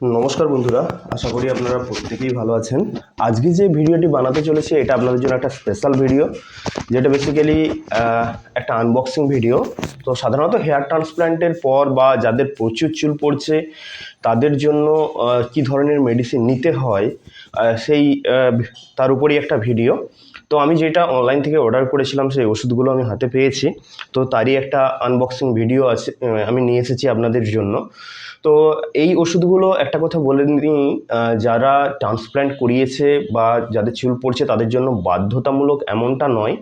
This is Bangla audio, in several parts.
নমস্কার বন্ধুরা, আশা করি আপনারা প্রত্যেকেই ভালো আছেন। আজকে যে ভিডিওটি বানাতে চলেছি, এটা আপনাদের জন্য একটা স্পেশাল ভিডিও যেটা বেসিক্যালি একটা আনবক্সিং ভিডিও তো সাধারণত হেয়ার ট্রান্সপ্ল্যান্টের পর বা যাদের প্রচুর চুল পড়ছে, তাদের জন্য কি ধরনের মেডিসিন নিতে হয় সেই তার উপরই একটা ভিডিও তো আমি যেটা অনলাইন থেকে অর্ডার করেছিলাম, সেই ওষুধগুলো আমি হাতে পেয়েছি। তো তারই একটা আনবক্সিং ভিডিও আছে আমি নিয়ে এসেছি আপনাদের জন্য। তো এই ওষুধগুলো একটা কথা বলে নিই যারা ট্রান্সপ্ল্যান্ট করিয়েছে বা যাদের চুল পড়ছে, তাদের জন্য বাধ্যতামূলক এমনটা নয়।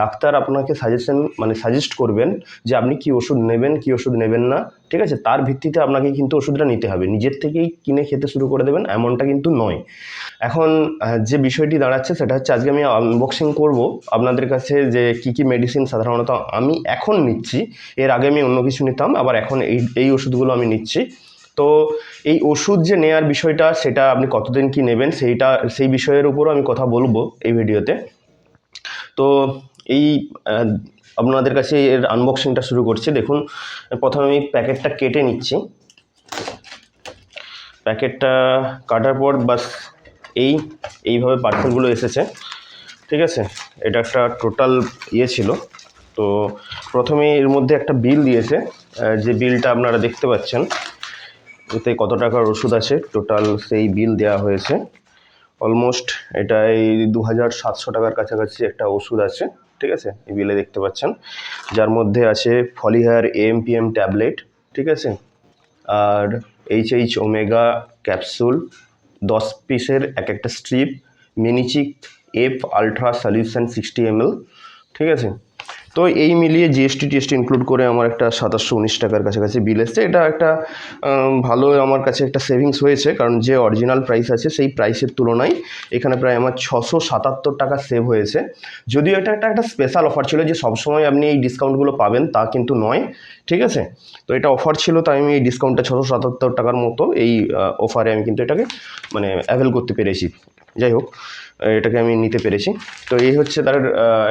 ডাক্তার আপনাকে সাজেশন মানে সাজেস্ট করবেন যে আপনি কি ওষুধ নেবেন, কি ওষুধ নেবেন না। ঠিক আছে? তার ভিত্তিতে আপনাকে কিন্তু ওষুধটা নিতে হবে। নিজের থেকেই কিনে খেতে শুরু করে দেবেন, এমনটা কিন্তু নয়। এখন যে বিষয়টি দাঁড়াচ্ছে সেটা হচ্ছে আজকে আমি আনবক্সিং করব। আপনাদের কাছে যে কি কি মেডিসিন সাধারণত আমি এখন নিচ্ছি, এর আগে আমি অন্য কিছু নিতাম, আবার এখন এই এই ওষুধগুলো আমি নিচ্ছি। তো এই ওষুধ যে নেয়ার বিষয়টা, সেটা আপনি কতদিন কি নেবেন, সেইটা, সেই বিষয়ের উপরও আমি কথা বলব এই ভিডিওতে। তো এই আপনাদের কাছে এর আনবক্সিংটা শুরু করছি। দেখুন, প্রথমে আমি প্যাকেটটা কেটে নিচ্ছি। প্যাকেটটা কাটার পর বাস এই, এইভাবে পার্সেলগুলো এসেছে। ঠিক আছে? এটা একটা টোটাল ইয়ে ছিল। তো প্রথমে এর মধ্যে একটা বিল দিয়েছে। যে বিলটা আপনারা দেখতে পাচ্ছেন, এতে কত টাকার ওষুধ আছে টোটাল সেই বিল দেওয়া হয়েছে। অলমোস্ট এটা এই দু হাজার সাতশো টাকার কাছাকাছি একটা ওষুধ আছে। ঠিক আছে? এই বিলে দেখতে পাচ্ছেন। যার মধ্যে আছে Folihair M P M tablet, ঠিক আছে? আর এইচ এইচ ওমেগা ক্যাপসুল, দশ পিসের এক একটা strip, মিনিচিক F ultra solution sixty ML ঠিক আছে? তো এই মিলিয়ে জিএসটি টিএসটি ইনক্লুড করে আমার একটা সাতাশশো উনিশ টাকার কাছাকাছি বিল এসছে। এটা একটা ভালো আমার কাছে একটা সেভিংস হয়েছে, কারণ যে অরিজিনাল প্রাইস আছে সেই প্রাইসের তুলনায় এখানে প্রায় আমার ছশো সাতাত্তর টাকা সেভ হয়েছে। যদিও এটা একটা একটা স্পেশাল অফার ছিল যে সবসময় আপনি এই ডিসকাউন্টগুলো পাবেন, তা কিন্তু নয়, ঠিক আছে? তো এটা অফার ছিল, তাই আমি এই ডিসকাউন্টটা ছশো সাতাত্তর টাকার মতো এই অফারে আমি কিন্তু এটাকে মানে অ্যাভেল করতে পেরেছি। যাই হোক এটাকে আমি নিতে পেরেছি। তো এই হচ্ছে তার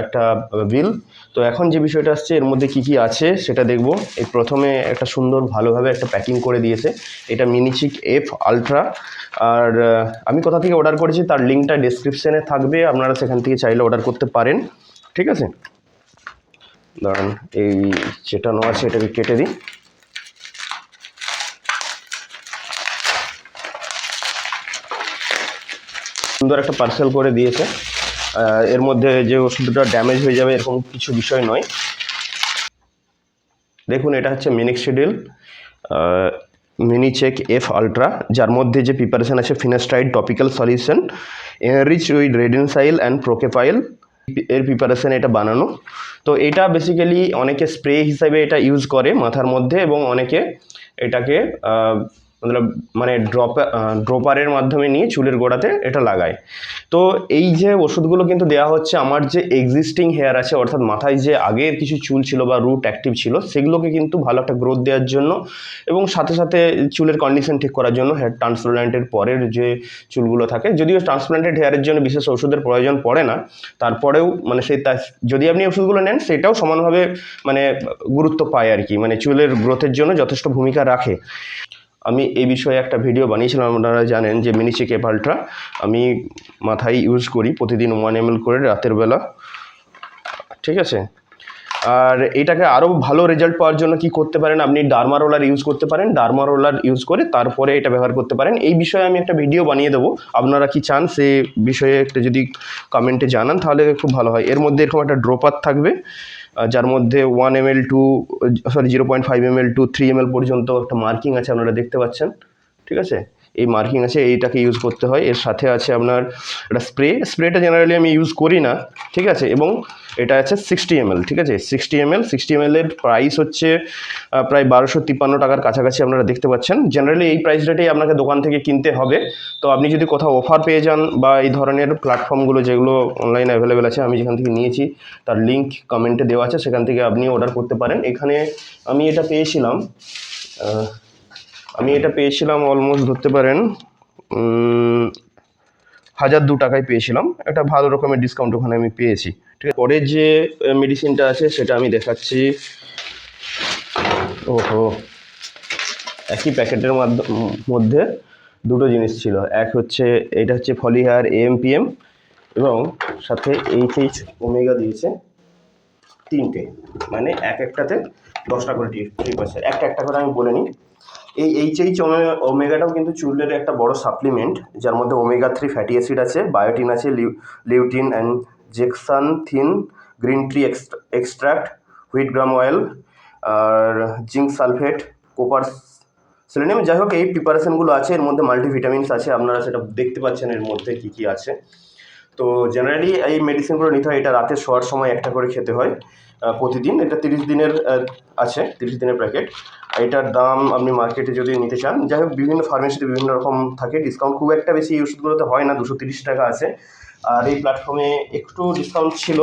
একটা বিল। তো এখন যে বিষয়টা আসছে, এর মধ্যে কি কি আছে সেটা দেখব। এই প্রথমে একটা সুন্দর ভালোভাবে একটা প্যাকিং করে দিয়েছে। এটা মিনিচিক এফ আলট্রা আর আমি কোথা থেকে অর্ডার করেছি তার লিঙ্কটা ডিসক্রিপশানে থাকবে। আপনারা সেখান থেকে চাইলে অর্ডার করতে পারেন। ঠিক আছে? দাঁড়ান, এই চেটানো আছে এটাকে কেটে দিই। সুন্দর একটা পার্সেল করে দিয়েছে। এর মধ্যে যে ওষুধটা ড্যামেজ হয়ে যাবে এরকম কিছু বিষয় নয়। দেখুন, এটা হচ্ছে মিনিক শিডিউল মিনি চেক এফ আলট্রা যার মধ্যে যে প্রিপারেশন আছে finasteride topical solution enrich with Redensyl and procapil এর প্রিপারেশন এটা বানানো। তো এটা বেসিক্যালি অনেকে স্প্রে হিসাবে এটা ইউজ করে মাথার মধ্যে এবং অনেকে এটাকে মতলব মানে ড্রপ ড্রপারের মাধ্যমে নিয়ে চুলের গোড়াতে এটা লাগায়। তো এই যে ওষুধগুলো কিন্তু দেওয়া হচ্ছে, আমার যে এক্সিস্টিং হেয়ার আছে, অর্থাৎ মাথায় যে আগের কিছু চুল ছিল বা রুট অ্যাক্টিভ ছিল, সেগুলোকে কিন্তু ভালো একটা গ্রোথ দেওয়ার জন্য এবং সাথে সাথে চুলের কন্ডিশন ঠিক করার জন্য হেয়ার ট্রান্সপ্লান্টের পরের যে চুলগুলো থাকে, যদিও ট্রান্সপ্লান্টেড হেয়ারের জন্য বিশেষ ওষুধের প্রয়োজন পড়ে না, তারপরেও মানে সেই যদি আপনি ওষুধগুলো নেন, সেটাও সমানভাবে মানে গুরুত্ব পায় আর কি। মানে চুলের গ্রোথের জন্য যথেষ্ট ভূমিকা রাখে। আমি এই বিষয়ে একটা ভিডিও বানিয়েছিলাম, আপনারা জানেন যে মিনিচিক এপাল্ট্রা আমি মাথায় ইউজ করি, প্রতিদিন ওয়ান এম করে রাতের বেলা। ঠিক আছে? আর এটাকে আরও ভালো রেজাল্ট পাওয়ার জন্য কি করতে পারেন, আপনি ডার্মা রোলার ইউজ করতে পারেন ডার্মা রোলার ইউজ করে তারপরে এটা ব্যবহার করতে পারেন। এই বিষয়ে আমি একটা ভিডিও বানিয়ে দেবো। আপনারা কি চান সে বিষয়ে একটা যদি কমেন্টে জানান, তাহলে খুব ভালো হয়। এর মধ্যে এরকম একটা ড্রপার থাকবে। যার মধ্যে one M L two sorry zero point five M L two three M L পর্যন্ত একটা মার্কিং আছে, আপনারা দেখতে পাচ্ছেন, ঠিক আছে? এই মার্কিং আছে, এইটাকে ইউজ করতে হয়। এর সাথে আছে আপনার একটা স্প্রে স্প্রেটা জেনারেলি আমি ইউজ করি না, ঠিক আছে? এবং এটা আছে সিক্সটি এম ঠিক আছে? Sixty M L sixty M এর প্রাইস হচ্ছে প্রায় বারোশো তিপ্পান্ন টাকার কাছাকাছি আপনারা দেখতে পাচ্ছেন। জেনারেলি এই প্রাইস রেটেই আপনাকে দোকান থেকে কিনতে হবে। তো আপনি যদি কোথাও অফার পেয়ে যান বা এই ধরনের প্ল্যাটফর্মগুলো যেগুলো অনলাইনে অ্যাভেলেবেল আছে, আমি যেখান থেকে নিয়েছি, তার লিঙ্ক কমেন্টে দেওয়া আছে, সেখান থেকে আপনি অর্ডার করতে পারেন। এখানে আমি এটা পেয়েছিলাম আমি এটা পেয়েছিলাম অলমোস্ট ধরতে পারেন হাজার দু টাকায় পেয়েছিলাম একটা ভালো রকমের ডিসকাউন্ট ওখানে আমি পেয়েছি ঠিক আছে পরের যে মেডিসিনটা আছে সেটা আমি দেখাচ্ছি ওহো একই প্যাকেটের মাধ্য- মধ্যে দুটো জিনিস ছিল এক হচ্ছে এটা হচ্ছে ফলিহার এএমপিএম এবং সাথে এইচ এইচ ওমেগা দিয়েছে তিনটে মানে এক একটাতে দশটা করে ট্রিপ আছে একটা একটা করে আমি বলে নিই এই এইচ এইচ ওমেগাটাও কিন্তু চুলের একটা বড় সাপ্লিমেন্ট যার মধ্যে ওমেগা থ্রি ফ্যাটি অ্যাসিড আছে বায়োটিন আছে lutein and zeaxanthin then green tea extract wheat germ oil R zinc sulphate copper selenium যাই হোক এই প্রিপারেশনগুলো আছে, এর মধ্যে মাল্টিভিটামিনস আছে, আপনারা সেটা দেখতে পাচ্ছেন এর মধ্যে কী কী আছে। তো জেনারেলি এই মেডিসিনগুলো নিতে হয়, এটা রাতে শোয়ার সময় একটা করে খেতে হয়। প্রতিদিন, এটা তিরিশ দিনের আছে, তিরিশ দিনের প্যাকেট। এটার দাম আপনি মার্কেটে যদি নিতে চান, যাই হোক, বিভিন্ন ফার্মেসিতে বিভিন্ন রকম থাকে ডিসকাউন্ট খুব একটা বেশি এই ওষুধগুলোতে হয় না, দুশো তিরিশ টাকা আছে। আর এই প্ল্যাটফর্মে একটু ডিসকাউন্ট ছিল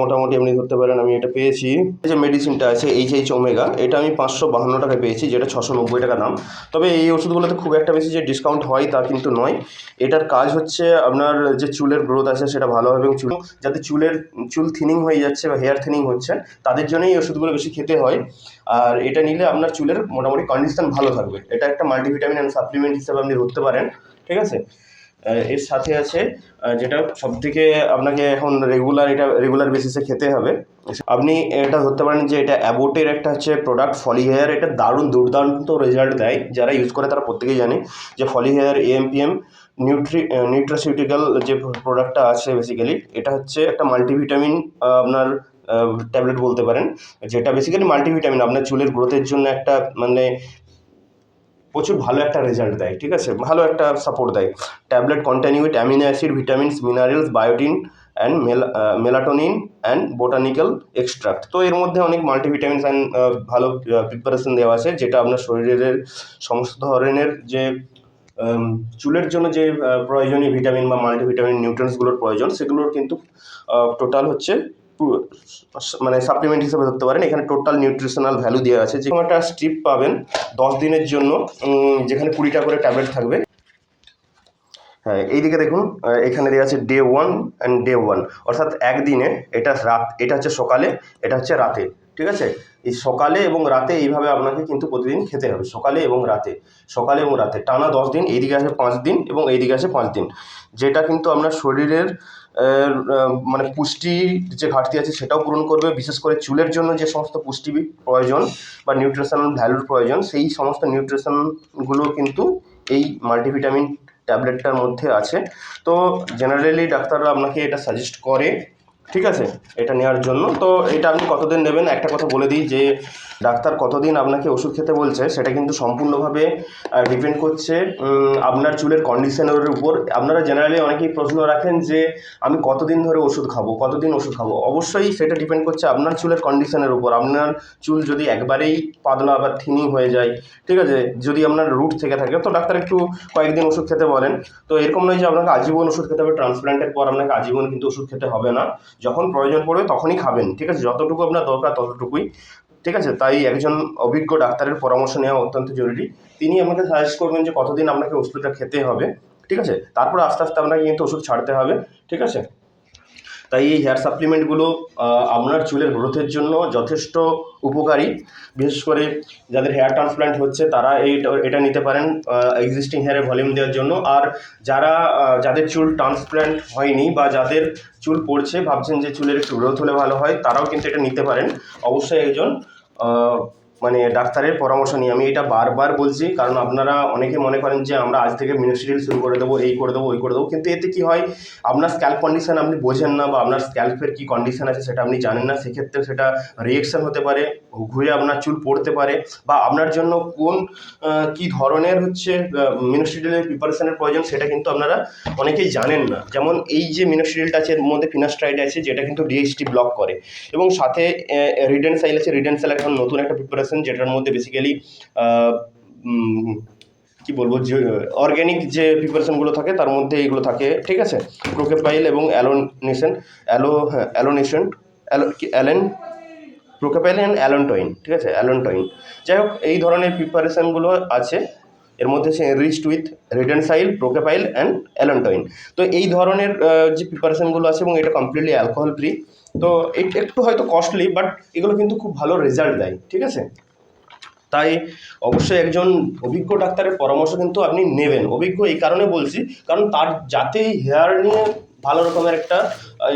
মোটামুটি আপনি ধরতে পারেন, আমি এটা পেয়েছি। এই যে মেডিসিনটা আছে এইচ এইচ ওমেগা এটা আমি পাঁচশো বাহান্ন টাকায় পেয়েছি, যেটা ছশো নব্বই টাকা দাম। তবে এই ওষুধগুলোতে খুব একটা বেশি যে ডিসকাউন্ট হয় তা কিন্তু নয়। এটার কাজ হচ্ছে আপনার যে চুলের গ্রোথ আছে, সেটা ভালো হবে এবং চুল যাতে চুলের, চুল থিনিং হয়ে যাচ্ছে বা হেয়ার থিনিং হচ্ছে, তাদের জন্যই এই ওষুধগুলো বেশি খেতে হয়। আর এটা নিলে আপনার চুলের মোটামুটি কন্ডিশন ভালো থাকবে। এটা একটা মাল্টিভিটামিন অ্যান্ড সাপ্লিমেন্ট হিসেবে আপনি ধরতে পারেন, ঠিক আছে? এর সাথে আছে যেটা সবথেকে আপনাকে এখন রেগুলার এটা রেগুলার বেসিসে খেতে হবে। আপনি এটা ধরতে পারেন যে এটা অ্যাবোটের একটা হচ্ছে প্রোডাক্ট ফলি হেয়ার এটা দারুণ দুর্দান্ত রেজাল্ট দেয়। যারা ইউজ করে তারা প্রত্যেকেই জানে যে Foli hair AMPM nutri nutraceutical যে প্রোডাক্টটা আছে বেসিক্যালি এটা হচ্ছে একটা মাল্টিভিটামিন আপনার ট্যাবলেট বলতে পারেন। যেটা বেসিক্যালি মাল্টিভিটামিন আপনার চুলের গ্রোথের জন্য একটা মানে প্রচুর ভালো একটা রেজাল্ট দেয়, ঠিক আছে? ভালো একটা সাপোর্ট দেয়। Tablet continue with amino acid vitamins minerals biotin and mela melatonin and botanical extract তো এর মধ্যে অনেক মাল্টিভিটামিনস অ্যান্ড ভালো প্রিপারেশন দেওয়া আছে, যেটা আপনার শরীরের সমস্ত ধরনের যে চুলের জন্য যে প্রয়োজনীয় ভিটামিন বা মাল্টিভিটামিন নিউট্রিয়েন্টসগুলোর প্রয়োজন, সেগুলোর কিন্তু টোটাল হচ্ছে মানে সাপ্লিমেন্ট হিসেবে ধরতে পারেন। এখানে টোটাল নিউট্রিশনাল ভ্যালু দেওয়া আছে। যে একটা স্ট্রিপ পাবেন, দশ দিনের জন্য যেখানে কুড়িটা করে ট্যাবলেট থাকবে। হ্যাঁ এইদিকে দেখুন এখানে দেওয়া আছে day one and day one অর্থাৎ একদিনে এটা রাত, এটা হচ্ছে সকালে, এটা হচ্ছে রাতে। ঠিক আছে? এই সকালে এবং রাতে এইভাবে আপনাকে কিন্তু প্রতিদিন খেতে হবে। সকালে এবং রাতে। সকালে এবং রাতে। টানা দশ দিন, এইদিকে আসে পাঁচ দিন এবং এইদিকে আসে পাঁচ দিন। যেটা কিন্তু আপনার শরীরের মানে পুষ্টির যে ঘাটতি আছে সেটাও পূরণ করবে। বিশেষ করে চুলের জন্য যে সমস্ত পুষ্টি প্রয়োজন বা নিউট্রিশনাল ভ্যালুর প্রয়োজন, সেই সমস্ত নিউট্রিশনগুলো কিন্তু এই মাল্টিভিটামিন ট্যাবলেটটার মধ্যে আছে। তো জেনারেলি ডাক্তাররা আপনাকে এটা সাজেস্ট করে। ঠিক আছে? এটা নেওয়ার জন্য। তো এটা আপনি কতদিন নেবেন? একটা কথা বলে দিই যে, ডাক্তার কতদিন আপনাকে ওষুধ খেতে বলছে, সেটা কিন্তু সম্পূর্ণভাবে ডিপেন্ড করছে আপনার চুলের কন্ডিশনের উপর। আপনারা জেনারেলি অনেকেই প্রশ্ন রাখেন যে, আমি কতদিন ধরে ওষুধ খাব? কতদিন ওষুধ খাব? অবশ্যই সেটা ডিপেন্ড করছে আপনার চুলের কন্ডিশনের উপর। আপনার চুল যদি একবারেই পাতলা বা থিনিং হয়ে যায়, ঠিক আছে? যদি আপনার রুট থেকে থাকে, তো ডাক্তার একটু কয়েকদিন ওষুধ খেতে বলেন। তো এরকম নয় যে, আপনাকে আজীবন ওষুধ খেতে হবে ট্রান্সপ্লান্টের পর আপনাকে আজীবন কিন্তু ওষুধ খেতে হবে না। যখন প্রয়োজন পড়বে তখনই খাবেন, ঠিক আছে? যতটুকু আপনার দরকার ততটুকুই, ঠিক আছে? তাই একজন অভিজ্ঞ ডাক্তারের পরামর্শ নেওয়া অত্যন্ত জরুরি। তিনি আমাকে সাজেস্ট করবেন যে কতদিন আপনাকে ওষুধটা খেতে হবে, ঠিক আছে? তারপর আস্তে আস্তে আপনাকে কিন্তু ওষুধ ছাড়তে হবে, ঠিক আছে? তাই এই হেয়ার সাপ্লিমেন্টগুলো আপনার চুলের গ্রোথের জন্য যথেষ্ট উপকারী। বিশেষ করে যাদের হেয়ার ট্রান্সপ্ল্যান্ট হচ্ছে, তারা এই, এটা নিতে পারেন এক্সিস্টিং হেয়ারের ভলিউম দেওয়ার জন্য। আর যারা যাদের চুল ট্রান্সপ্ল্যান্ট হয়নি বা যাদের চুল পড়ছে, ভাবছেন যে চুলের একটু গ্রোথ হলে ভালো হয়, তারাও কিন্তু এটা নিতে পারেন। অবশ্যই একজন ডাক্তারের পরামর্শ নিয়ে। আমি এটা বারবার বলছি, কারণ আপনারা অনেকে মনে করেন যে আমরা আজ থেকে মিনোসিডিল শুরু করে দেবো, এই করে দেবো, ওই করে দেবো। কিন্তু এতে কি হয়, আপনার স্ক্যাল্প কন্ডিশন আপনি বোঝেন না বা আপনার স্ক্যাল্পের কী কন্ডিশন আছে সেটা আপনি জানেন না, সেক্ষেত্রে সেটা রিয়েকশন হতে পারে, ঘুরে আপনার চুল পড়তে পারে বা আপনার জন্য কোন কি ধরনের হচ্ছে মিনোসিডিলের প্রিপারেশনের প্রয়োজন সেটা কিন্তু আপনারা অনেকেই জানেন না। যেমন এই যে মিনোসিডিলটা আছে, এর মধ্যে ফিনাস্ট্রাইড আছে, যেটা কিন্তু ডিএইচটি ব্লক করে। এবং সাথে রিডেনসাইল আছে রিডেনসাইল এখন নতুন একটা প্রিপারেশন যেটার মধ্যে বেসিক্যালি কি বলব, যে অর্গ্যানিক যে প্রিপারেশনগুলো থাকে, তার মধ্যে এইগুলো থাকে, ঠিক আছে? প্রোকেপাইল এবং অ্যালোনেশন অ্যালো হ্যাঁ অ্যালোনেশন অ্যালো অ্যালেন প্রোকেপাইল অ্যান্ড অ্যালনটয়েন ঠিক আছে? অ্যালনটয়েন যাই হোক, এই ধরনের প্রিপারেশনগুলো আছে। এর মধ্যে সে enriched with Redensyl Procapil and allantoin তো এই ধরনের যে প্রিপারেশনগুলো আছে এবং এটা কমপ্লিটলি অ্যালকোহল ফ্রি তো এটা একটু হয়তো কস্টলি বাট এগুলো কিন্তু খুব ভালো রেজাল্ট দেয়, ঠিক আছে? তাই অবশ্যই একজন অভিজ্ঞ ডাক্তারের পরামর্শ কিন্তু আপনি নেবেন। অভিজ্ঞ এই কারণে বলছি, কারণ তার যাতে হেয়ার নিয়ে ভালো রকমের একটা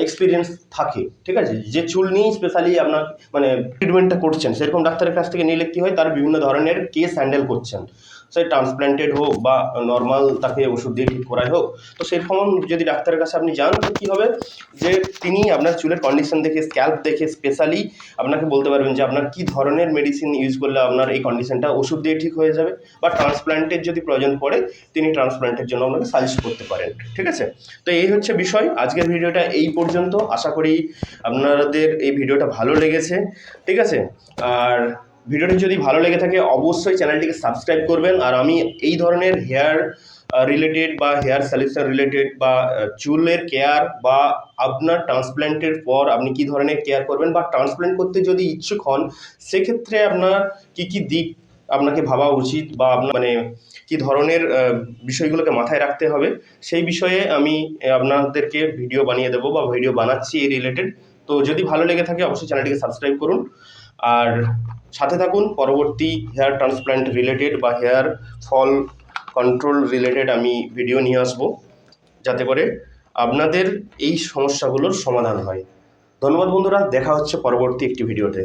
এক্সপিরিয়েন্স থাকে, ঠিক আছে? যে চুল নিয়েই স্পেশালি আপনার মানে ট্রিটমেন্টটা করছেন, সেরকম ডাক্তারের কাছ থেকে নিলে কী হয়? তার বিভিন্ন ধরনের কেস হ্যান্ডেল করছেন। সে ট্রান্সপ্ল্যান্টেড হোক বা নর্মাল তাকে ওষুধ দিয়ে ঠিক করাই হোক, তো সেরকম যদি ডাক্তারের কাছে আপনি যান, তো কী হবে? যে তিনি আপনার চুলের কন্ডিশন দেখে স্ক্যাল্প দেখে স্পেশালি আপনাকে বলতে পারবেন যে আপনার কী ধরনের মেডিসিন ইউজ করলে আপনার এই কন্ডিশনটা ওষুধ দিয়ে ঠিক হয়ে যাবে বা ট্রান্সপ্ল্যান্টের যদি প্রয়োজন পড়ে, তিনি ট্রান্সপ্ল্যান্টের জন্য আপনাকে সাজেস্ট করতে পারেন, ঠিক আছে? তো এই হচ্ছে বিষয়। আজকের ভিডিওটা এই পর্যন্ত। আশা করি আপনাদের এই ভিডিওটা ভালো লেগেছে, ঠিক আছে? আর ভিডিওটি যদি ভালো লেগে থাকে, অবশ্যই চ্যানেলটিকে সাবস্ক্রাইব করবেন। আর আমি এই ধরনের হেয়ার রিলেটেড বা হেয়ার সলিউশন রিলেটেড বা চুলের কেয়ার বা আপনার ট্রান্সপ্ল্যান্টের পর আপনি কি ধরনের কেয়ার করবেন বা ট্রান্সপ্ল্যান্ট করতে যদি ইচ্ছুক হন, সেক্ষেত্রে আপনার কি কি দিক আপনাকে ভাবা উচিত বা আপনার মানে কি ধরনের বিষয়গুলোকে মাথায় রাখতে হবে, সেই বিষয়ে আমি আপনাদেরকে ভিডিও বানিয়ে দেবো বা ভিডিও বানাচ্ছি এই রিলেটেড তো যদি ভালো লেগে থাকে, অবশ্যই চ্যানেলটিকে সাবস্ক্রাইব করুন। আর সাথে থাকুন, পরবর্তী হেয়ার ট্রান্সপ্ল্যান্ট রিলেটেড বা হেয়ার ফল কন্ট্রোল রিলেটেড আমি ভিডিও নিয়ে আসব, যাতে করে আপনাদের এই সমস্যাগুলোর সমাধান হয়। ধন্যবাদ বন্ধুরা, দেখা হচ্ছে পরবর্তী একটি ভিডিওতে